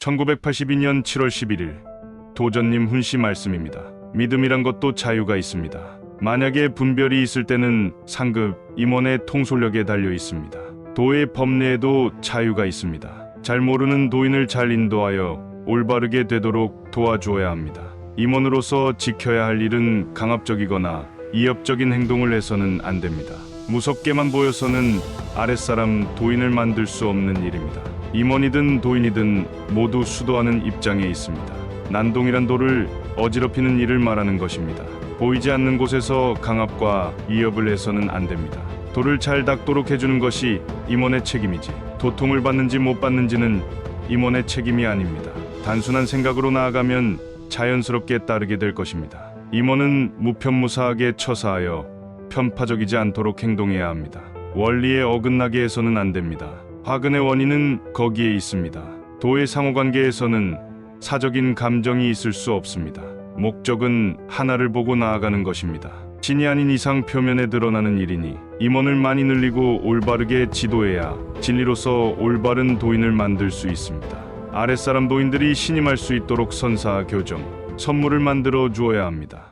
1982년 7월 11일 도전님 훈시 말씀입니다. 믿음이란 것도 자유가 있습니다. 만약에 분별이 있을 때는 상급 임원의 통솔력에 달려 있습니다. 도의 법례에도 자유가 있습니다. 잘 모르는 도인을 잘 인도하여 올바르게 되도록 도와주어야 합니다. 임원으로서 지켜야 할 일은 강압적이거나 이협적인 행동을 해서는 안 됩니다. 무섭게만 보여서는 아랫사람 도인을 만들 수 없는 일입니다. 임원이든 도인이든 모두 수도하는 입장에 있습니다. 난동이란 도를 어지럽히는 일을 말하는 것입니다. 보이지 않는 곳에서 강압과 이협을 해서는 안 됩니다. 도를 잘 닦도록 해주는 것이 임원의 책임이지 도통을 받는지 못 받는지는 임원의 책임이 아닙니다. 단순한 생각으로 나아가면 자연스럽게 따르게 될 것입니다. 임원은 무편무사하게 처사하여 편파적이지 않도록 행동해야 합니다. 원리에 어긋나게 해서는 안 됩니다. 화근의 원인은 거기에 있습니다. 도의 상호관계에서는 사적인 감정이 있을 수 없습니다. 목적은 하나를 보고 나아가는 것입니다. 신이 아닌 이상 표면에 드러나는 일이니 임원을 많이 늘리고 올바르게 지도해야 진리로서 올바른 도인을 만들 수 있습니다. 아랫사람 도인들이 신임할 수 있도록 선사 교정, 선물을 만들어 주어야 합니다.